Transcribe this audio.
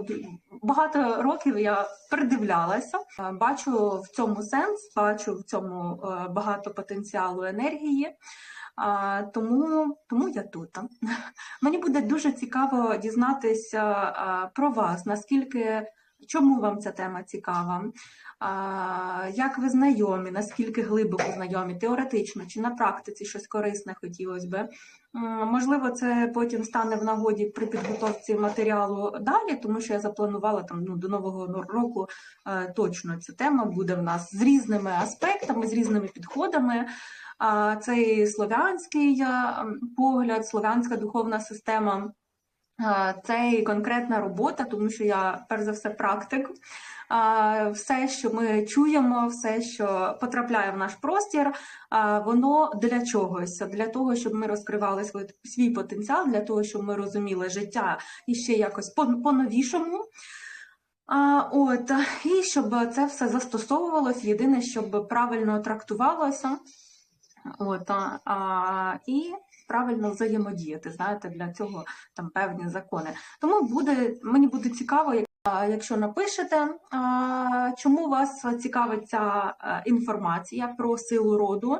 цього багато років я придивлялася. Е, Бачу в цьому сенс, бачу в цьому е, багато потенціалу енергії. А, тому, тому я тут. Мені буде дуже цікаво дізнатися а, про вас, наскільки чому вам ця тема цікава, як ви знайомі, наскільки глибоко знайомі, теоретично чи на практиці щось корисне хотілося би. Можливо, це потім стане в нагоді при підготовці матеріалу далі, тому що я запланувала там ну, до нового року е, точно ця тема буде в нас з різними аспектами, з різними підходами. Цей слов'янський погляд, слов'янська духовна система. Це і конкретна робота, тому що я перш за все практик. Все, що ми чуємо, все, що потрапляє в наш простір, воно для чогось, для того, щоб ми розкривали свій, свій потенціал, для того, щоб ми розуміли життя і ще якось по- по-новішому. От, і щоб це все застосовувалось, єдине, щоб правильно трактувалося. От, а, і правильно взаємодіяти. Знаєте, для цього там певні закони. Тому буде мені буде цікаво, якщо напишете, чому вас цікавить ця е, інформація про силу роду.